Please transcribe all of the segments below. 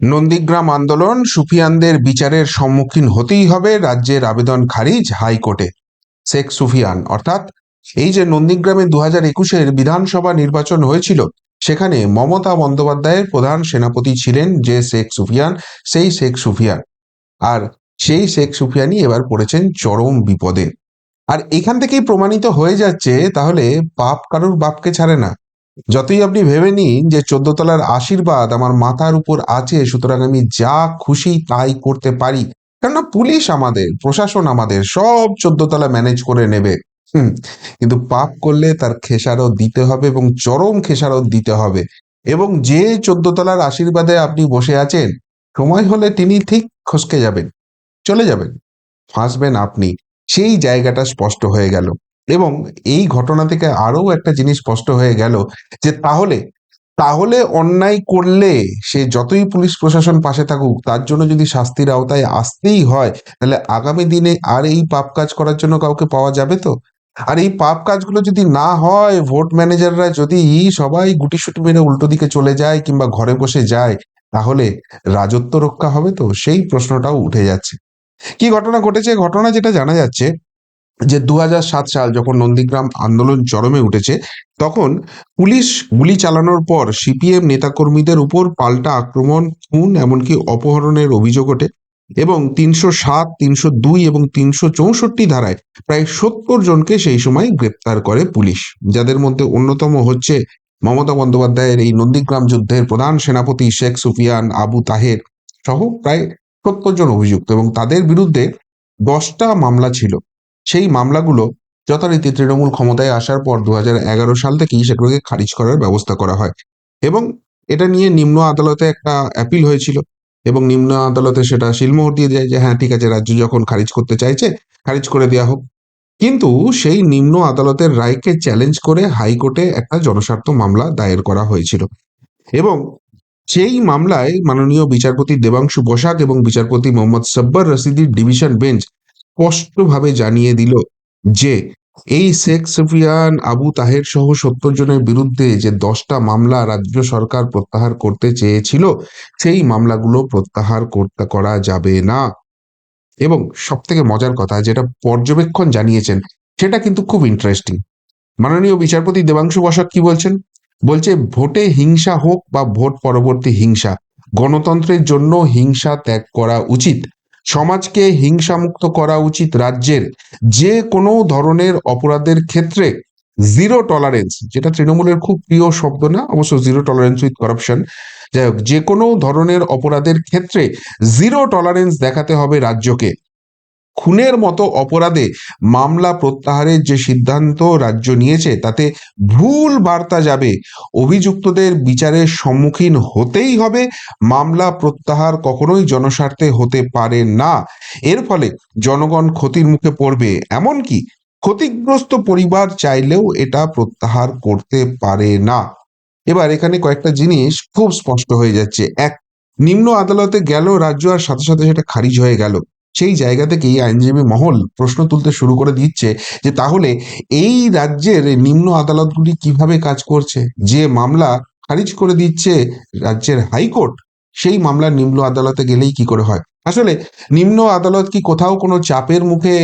নন্দীগ্রাম আন্দোলন সুফিয়ানদের বিচারের সম্মুখীন হতেই হবে রাজ্যের আবেদন খারিজ হাইকোর্টে। শেখ সুফিয়ান, অর্থাৎ এই যে নন্দীগ্রামে দু হাজার একুশের বিধানসভা নির্বাচন হয়েছিল, সেখানে মমতা বন্দ্যোপাধ্যায়ের প্রধান সেনাপতি ছিলেন যে শেখ সুফিয়ান, সেই শেখ সুফিয়ান। আর সেই শেখ সুফিয়ানই এবার পড়েছেন চরম বিপদে। আর এখান থেকেই প্রমাণিত হয়ে যাচ্ছে, তাহলে পাপ কারুর বাপকে ছাড়ে না। যতই আপনি ভেবে নিন যে চোদ্দ তলার আশীর্বাদ আমার মাথার উপর আছে, সুতরাং আমি যা খুশি তাই করতে পারি। কেননা পুলিশ আমাদের, প্রশাসন আমাদের, সব চোদ্দ তলা ম্যানেজ করে নেবে। হুম, কিন্তু পাপ করলে তার খেসারত দিতে হবে এবং চরম খেসারত দিতে হবে। এবং যে চোদ্দ তলার আশীর্বাদে আপনি বসে আছেন, সময় হলে তিনি ঠিক খসকে যাবেন, চলে যাবেন, ফাঁসবেন আপনি। সেই জায়গাটা স্পষ্ট হয়ে গেল। এবং এই ঘটনা থেকে আরও একটা জিনিস স্পষ্ট হয়ে গেল যে তাহলে তাহলে অন্যায় করলে সে যতই পুলিশ প্রশাসন পাশে থাকুক, তার জন্য যদি শাস্তির আওতায় আসতেই হয়, তাহলে আগামী দিনে আর এই পাপ কাজ করার জন্য কাউকে পাওয়া যাবে তো? আর এই পাপ কাজগুলো যদি না হয়, ভোট ম্যানেজাররা যদি সবাই গুটিসুটি মেরে উল্টো দিকে চলে যায় কিংবা ঘরে বসে যায়, তাহলে রাজত্ব রক্ষা হবে তো? সেই প্রশ্নটাও উঠে যাচ্ছে। কি ঘটনা ঘটেছে? ঘটনা যেটা জানা যাচ্ছে যে দু সাল যখন নন্দীগ্রাম আন্দোলন চরমে উঠেছে, তখন পুলিশ গুলি চালানোর পর সিপিএম নেতাকর্মীদের উপর পাল্টা আক্রমণ, খুন, এমনকি অপহরণের অভিযোগ ওঠে এবং তিনশো সাত, তিনশো দুই এবং তিনশো চৌষট্টি ধারায় প্রায় সত্তর জনকে সেই সময় গ্রেপ্তার করে পুলিশ। যাদের মধ্যে অন্যতম হচ্ছে মমতা বন্দ্যোপাধ্যায়ের এই নন্দীগ্রাম যুদ্ধের প্রধান সেনাপতি শেখ সুফিয়ান, আবু তাহের সহ প্রায় সত্তর জন অভিযুক্ত এবং তাদের বিরুদ্ধে দশটা মামলা ছিল। সেই মামলাগুলো যথারীতি তৃণমূল ক্ষমতায় আসার পর দু হাজার এগারো সাল থেকেই সেগুলোকে খারিজ করার ব্যবস্থা করা হয়। এবং এটা নিয়ে নিম্ন আদালতে একটা অ্যাপিল হয়েছিল এবং নিম্ন আদালতে সেটা শিলমোহর দিয়ে যায় যে হ্যাঁ ঠিক আছে, রাজ্য যখন খারিজ করতে চাইছে, খারিজ করে দেওয়া হোক। কিন্তু সেই নিম্ন আদালতের রায়কে চ্যালেঞ্জ করে হাইকোর্টে একটা জনস্বার্থ মামলা দায়ের করা হয়েছিল। এবং সেই মামলায় মাননীয় বিচারপতি দেবাংশু বসাক এবং বিচারপতি মোহাম্মদ সব্বর রশিদির ডিভিশন বেঞ্চ স্পষ্টভাবে জানিয়ে দিল যে, এই শেখ সুফিয়ান আবু তাহের সহ সত্তর জনের বিরুদ্ধে যে দশটা মামলা রাজ্য সরকার প্রত্যাহার করতে চেয়েছিল, সেই মামলাগুলো প্রত্যাহার করতে করা যাবে না। এবং সব থেকে মজার কথা, যেটা পর্যবেক্ষণ জানিয়েছেন, সেটা কিন্তু খুব ইন্টারেস্টিং মাননীয় বিচারপতি দেবাংশু বসাক কি বলছেন? বলছে, ভোটে হিংসা হোক বা ভোট পরবর্তী হিংসা, গণতন্ত্রের জন্য হিংসা ত্যাগ করা উচিত। সমাজকে হিংসামুক্ত করা উচিত রাজ্যের যে কোনো ধরনের অপরাধের ক্ষেত্রে জিরো টলারেন্স যেটা তৃণমূলের খুব প্রিয় শব্দ না? অবশ্য জিরো টলারেন্স উইথ করাপশন যাই হোক, যে কোনো ধরনের অপরাধের ক্ষেত্রে জিরো টলারেন্স দেখাতে হবে রাজ্যকে। খুনের মতো অপরাধে মামলা প্রত্যাহারের যে সিদ্ধান্ত রাজ্য নিয়েছে, তাতে ভুল বার্তা যাবে। অভিযুক্তদের বিচারের সম্মুখীন হতেই হবে। মামলা প্রত্যাহার কখনোই জনস্বার্থে হতে পারে না। এর ফলে জনগণ ক্ষতির মুখে পড়বে। এমনকি ক্ষতিগ্রস্ত পরিবার চাইলেও এটা প্রত্যাহার করতে পারে না। এবার এখানে কয়েকটা জিনিস খুব স্পষ্ট হয়ে যাচ্ছে। এক, নিম্ন আদালতে গেল রাজ্য আর সাথে সাথে সেটা খারিজ হয়ে গেল। সেই জায়গা থেকেই আইনজীবী মহল প্রশ্ন তুলতে শুরু করে দিচ্ছে যে তাহলে এই রাজ্যের নিম্ন আদালতগুলি কীভাবে কাজ করছে? যে মামলা খারিজ করে দিচ্ছে রাজ্যের হাইকোর্ট, সেই মামলা নিম্ন আদালতে গেলেই কি করে হয়? আসলে নিম্ন আদালত কি কোথাও কোনো চাপের মুখে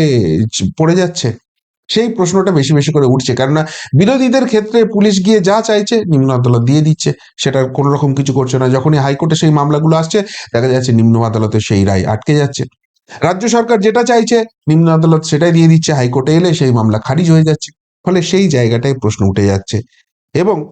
পড়ে যাচ্ছে? সেই প্রশ্নটা বেশি বেশি করে উঠছে। কেননা বিরোধীদের ক্ষেত্রে পুলিশ গিয়ে যা চাইছে নিম্ন আদালত দিয়ে দিচ্ছে। সেটা কোনো রকম কিছু করছে না। যখনই হাইকোর্টে সেই মামলাগুলো আসছে, দেখা যাচ্ছে নিম্ন আদালতে সেই রায় আটকে যাচ্ছে। রাজ্য সরকার যেটা চাইছে, নিম্ন আদালত সেটাই দিয়ে দিচ্ছে, হাইকোর্টে এলে সেই মামলা খারিজ হয়ে যাচ্ছে। ফলে সেই জায়গাটায় প্রশ্ন উঠে যাচ্ছে। এবং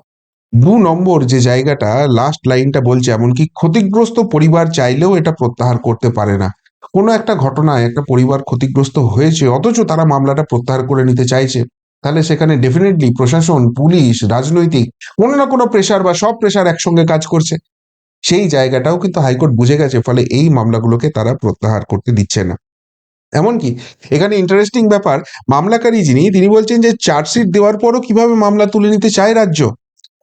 দু নম্বর যে জায়গাটা লাস্ট লাইনটা বলছে এমনকি, ক্ষতিগ্রস্ত পরিবার চাইলেও এটা প্রত্যাহার করতে পারে না। কোনো একটা ঘটনায় একটা পরিবার ক্ষতিগ্রস্ত হয়েছে, অথচ তারা মামলাটা প্রত্যাহার করে নিতে চাইছে। তাহলে সেখানে ডেফিনেটলি প্রশাসন, পুলিশ, রাজনৈতিক, কোনো না কোনো প্রেশার বা সব প্রেশার একসঙ্গে কাজ করছে। সেই জায়গাটাও কিন্তু হাইকোর্ট বুঝে গেছে, ফলে এই মামলাগুলোকে তারা প্রত্যাহার করতে দিচ্ছে না। এমনকি এখানে ইন্টারেস্টিং ব্যাপার, মামলাকারী যিনি, তিনি বলছেন যে চার্জশিট দেওয়ার পরও কীভাবে মামলা তুলে নিতে চায় রাজ্য।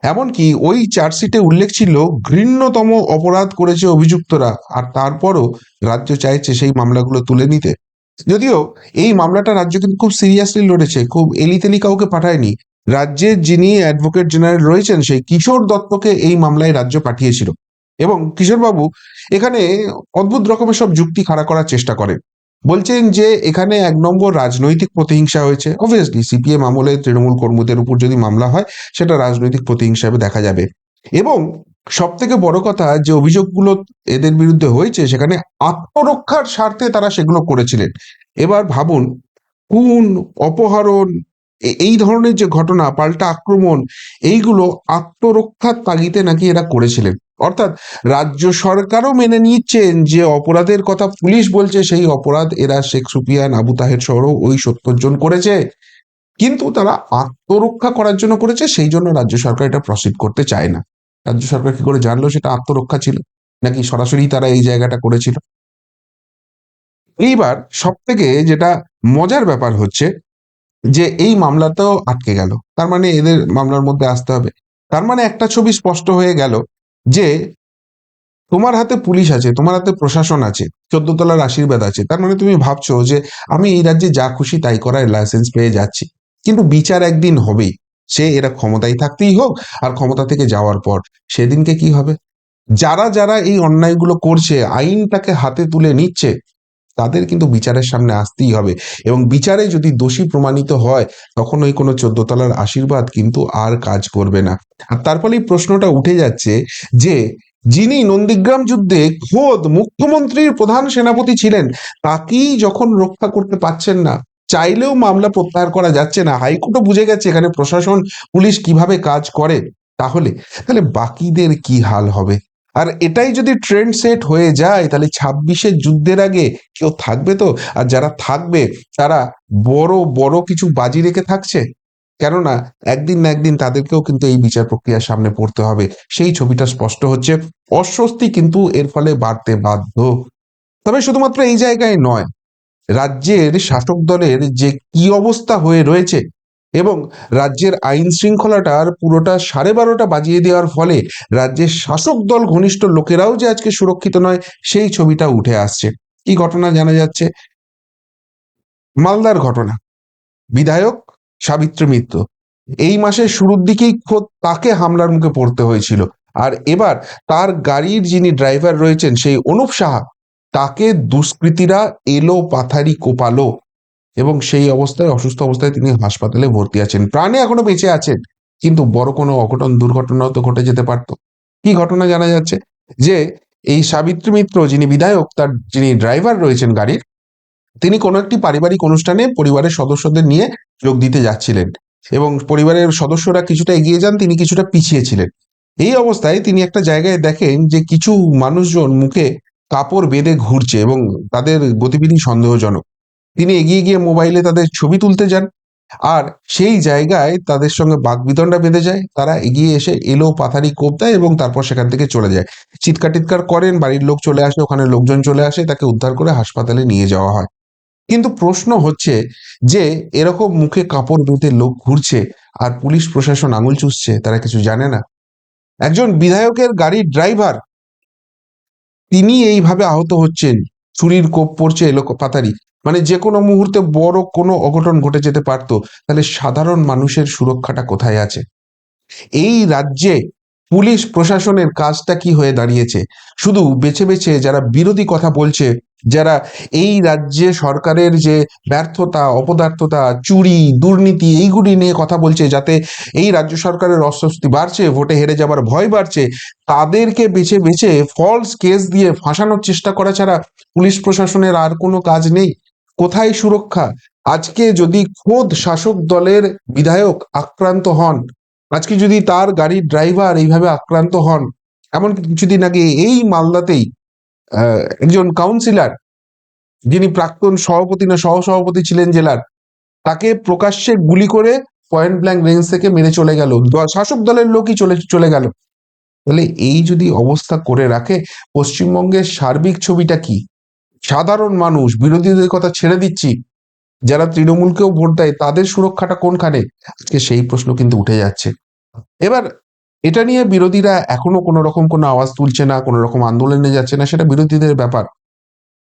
এমনকি ওই চার্জশিটে উল্লেখ ছিল, ঘৃণ্যতম অপরাধ করেছে অভিযুক্তরা, আর তারপরও রাজ্য চাইছে সেই মামলাগুলো তুলে নিতে। যদিও এই মামলাটা রাজ্য কিন্তু খুব সিরিয়াসলি লড়েছে, খুব এলিতেলি কাউকে পাঠায়নি। রাজ্যের যিনি অ্যাডভোকেট জেনারেল রয়েছেন, সেই কিশোর দত্তকে এই মামলায় রাজ্য পাঠিয়েছিল। এবং কিশোরবাবু এখানে অদ্ভুত রকমের সব যুক্তি খাড়া করার চেষ্টা করেন। বলছেন যে, এখানে এক নম্বর রাজনৈতিক প্রতিহিংসা হয়েছে। অবভিয়াসলি সিপিএম আমলে তৃণমূল কর্মীদের উপর যদি মামলা হয়, সেটা রাজনৈতিক প্রতিহিংসা হিসেবে দেখা যাবে। এবং সব থেকে বড় কথা, যে অভিযোগগুলো এদের বিরুদ্ধে হয়েছে, সেখানে আত্মরক্ষার স্বার্থে তারা সেগুলো করেছিলেন। এবার ভাবুন, খুন, অপহরণ এই ধরনের যে ঘটনা, পাল্টা আক্রমণ, এইগুলো আত্মরক্ষার তাগিদে নাকি এরা করেছিলেন। অর্থাৎ রাজ্য সরকারও মেনে নিচ্ছেন যে অপরাধের কথা পুলিশ বলছে, সেই অপরাধ এরা শেখ সুফিয়ান, আবু তাহের সহ ওই সত্তর জন করেছে। কিন্তু তারা আত্মরক্ষা করার জন্য করেছে, সেই জন্য রাজ্য সরকার এটা প্রসিড করতে চায় না। রাজ্য সরকার কি করে জানলো সেটা আত্মরক্ষা ছিল? নাকি সরাসরি তারা এই জায়গাটা করেছিল? এইবার সব থেকে যেটা মজার ব্যাপার হচ্ছে যে এই মামলাটাও আটকে গেল। তার মানে এদের মামলার মধ্যে আসতে হবে। তার মানে একটা ছবি স্পষ্ট হয়ে গেল যে তোমার হাতে পুলিশ আছে, তোমার হাতে প্রশাসন আছে, চোদ্দ তলার আশীর্বাদ আছে, তার মানে তুমি ভাবছ যে আমি এই রাজ্যে যা খুশি তাই করার লাইসেন্স পেয়ে যাচ্ছি। কিন্তু বিচার একদিন হবেই। সে এরা ক্ষমতায় থাকতেই হোক আর ক্ষমতা থেকে যাওয়ার পর সেদিনকে কি হবে? যারা যারা এই অন্যায়গুলো করছে, আইনটাকে হাতে তুলে নিচ্ছে তাদের কিন্তু বিচারের সামনে আসতেই হবে। এবং বিচারে যদি দোষী প্রমাণিত হয় তখন ওই কোনো চোদ্দ তলার আশীর্বাদ কিন্তু আর কাজ করবে না। আর তার ফলেই প্রশ্নটা উঠে যাচ্ছে যে, যিনি নন্দীগ্রাম যুদ্ধে খোদ মুখ্যমন্ত্রীর প্রধান সেনাপতি ছিলেন, তাকেই যখন রক্ষা করতে পারছেন না, চাইলেও মামলা প্রত্যাহার করা যাচ্ছে না। হাইকোর্টও বুঝে গেছে এখানে প্রশাসন, পুলিশ কীভাবে কাজ করে। তাহলে তাহলে বাকিদের কি হাল হবে? আর এটাই যদি ট্রেন্ড সেট হয়ে যায়, তাহলে ছাব্বিশের যুদ্ধের আগে কেউ থাকবে তো? আর যারা থাকবে, তারা বড় বড় কিছু বাজি রেখে থাকছে? কেননা, একদিন না একদিন তাদেরকেও কিন্তু এই বিচার প্রক্রিয়ার সামনে পড়তে হবে। সেই ছবিটা স্পষ্ট হচ্ছে। অস্বস্তি কিন্তু এর ফলে বাড়তে বাধ্য। তবে শুধুমাত্র এই জায়গায় নয়, রাজ্যের শাসক দলের যে কি অবস্থা হয়ে রয়েছে এবং রাজ্যের আইন শৃঙ্খলাটার পুরোটা সাড়ে বারোটা বাজিয়ে দেওয়ার ফলে রাজ্যের শাসক দল ঘনিষ্ঠ লোকেরাও যে আজকে সুরক্ষিত নয়, সেই ছবিটা উঠে আসছে। কি ঘটনা জানা যাচ্ছে? মালদার ঘটনা। বিধায়ক সাবিত্রী মিত্র। এই মাসের শুরুর দিকেই খোদ তাকে হামলার মুখে পড়তে হয়েছিল। আর এবার তার গাড়ির যিনি ড্রাইভার রয়েছেন, সেই অনুপ সাহা, তাকে দুষ্কৃতীরা এলো পাথারি কোপালো। এবং সেই অবস্থায়, অসুস্থ অবস্থায় তিনি হাসপাতালে ভর্তি আছেন। প্রাণে এখনও বেঁচে আছেন, কিন্তু বড় কোনো অঘটন, দুর্ঘটনাও তো ঘটে যেতে পারতো। কি ঘটনা জানা যাচ্ছে? যে এই সাবিত্রী মিত্র, যিনি বিধায়ক, তার যিনি ড্রাইভার রয়েছেন গাড়ির, তিনি কোনো একটি পারিবারিক অনুষ্ঠানে পরিবারের সদস্যদের নিয়ে যোগ দিতে যাচ্ছিলেন এবং পরিবারের সদস্যরা কিছুটা এগিয়ে যান, তিনি কিছুটা পিছিয়ে ছিলেন। এই অবস্থায় তিনি একটা জায়গায় দেখেন যে কিছু মানুষজন মুখে কাপড় বেঁধে ঘুরছে এবং তাদের গতিবিধি সন্দেহজনক। তিনি এগিয়ে গিয়ে মোবাইলে তাদের ছবি তুলতে যান। আর সেই জায়গায় তাদের সঙ্গে বাগবিতণ্ডা বেঁধে যায়। তারা এগিয়ে এসে এলো, পাথারি কোপ দেয় এবং তারপর সেখান থেকে চলে যায়। চিৎকার টিৎকার করেন, বাড়ির লোক চলে আসে, ওখানে লোকজন চলে আসে, তাকে উদ্ধার করে হাসপাতালে নিয়ে যাওয়া হয়। কিন্তু প্রশ্ন হচ্ছে যে, এরকম মুখে কাপড় বেঁধে লোক ঘুরছে আর পুলিশ প্রশাসন আঙুল চুষছে, তারা কিছু জানে না। একজন বিধায়কের গাড়ির ড্রাইভার, তিনি এইভাবে আহত হচ্ছেন। ছুরির কোপ পড়ছে এলো পাতারি মানে যে কোনো মুহূর্তে বড় কোনো অঘটন ঘটে যেতে পারতো, তাহলে সাধারণ মানুষের সুরক্ষাটা কোথায় আছে? এই রাজ্যে পুলিশ প্রশাসনের কাজটা কি হয়ে দাঁড়িয়েছে? শুধু বেছে বেছে যারা বিরোধী কথা বলছে, যারা এই রাজ্যে সরকারের যে ব্যর্থতা, অপদার্থতা, চুরি, দুর্নীতি, এইগুলি নিয়ে কথা বলছে, যাতে এই রাজ্য সরকারের অস্বস্তি বাড়ছে, ভোটে হেরে যাবার ভয় বাড়ছে, তাদেরকে বেছে বেছে ফলস কেস দিয়ে ফাঁসানোর চেষ্টা করা ছাড়া পুলিশ প্রশাসনের আর কোনো কাজ নেই। কোথায় সুরক্ষা? আজকে যদি খোদ শাসক দলের বিধায়ক আক্রান্ত হন, আজকে যদি তার গাড়ির ড্রাইভার এইভাবে আক্রান্ত হন, এমনকি কিছুদিন আগে এই মালদাতেই একজন কাউন্সিলর যিনি প্রাক্তন সভাপতি না সহ সভাপতি ছিলেন জেলার, তাকে প্রকাশ্যে গুলি করে পয়েন্ট ব্ল্যাঙ্ক রেঞ্জ থেকে মেরে চলে গেল। শাসক দলের লোকই চলে চলে গেল। তাহলে এই যদি অবস্থা করে রাখে, পশ্চিমবঙ্গের সার্বিক ছবিটা কি? সাধারণ মানুষ, বিরোধীদের কথা ছেড়ে দিচ্ছি, যারা তৃণমূলকেও ভোট দেয়, তাদের সুরক্ষাটা কোনখানে? আজকে সেই প্রশ্ন কিন্তু উঠে যাচ্ছে। এবার, এটা নিয়ে বিরোধীরা এখনও কোনো রকম কোনো আওয়াজ তুলছে না, কোনো রকম আন্দোলনে যাচ্ছে না, সেটা বিরোধীদের ব্যাপার।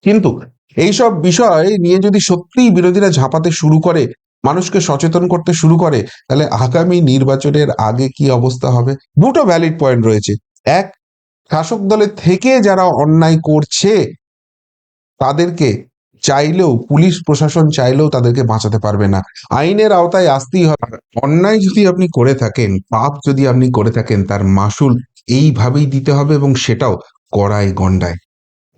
কিন্তু এইসব বিষয় নিয়ে যদি সত্যিই বিরোধীরা ঝাঁপাতে শুরু করে, মানুষকে সচেতন করতে শুরু করে, তাহলে আগামী নির্বাচনের আগে কি অবস্থা হবে? দুটো ভ্যালিড পয়েন্ট রয়েছে। এক, শাসক দলের থেকে যারা অন্যায় করছে তাদেরকে চাইলেও, পুলিশ প্রশাসন চাইলেও তাদেরকে বাঁচাতে পারবে না। আইনের আওতায় আসতেই হবে অন্যায় যদি আপনি করে থাকেন, পাপ যদি আপনি করে থাকেন, তার মাসুল এইভাবেই দিতে হবে এবং সেটাও কড়ায় গন্ডায়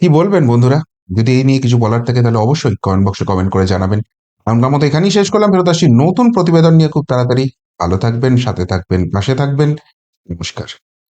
কি বলবেন বন্ধুরা? যদি এই নিয়ে কিছু বলার থাকে তাহলে অবশ্যই কমেন্ট বক্সে কমেন্ট করে জানাবেন। আমরা মতো এখানেই শেষ করলাম। ফেরত আসছি নতুন প্রতিবেদন নিয়ে। খুব তাড়াতাড়ি। ভালো থাকবেন, সাথে থাকবেন, পাশে থাকবেন। নমস্কার।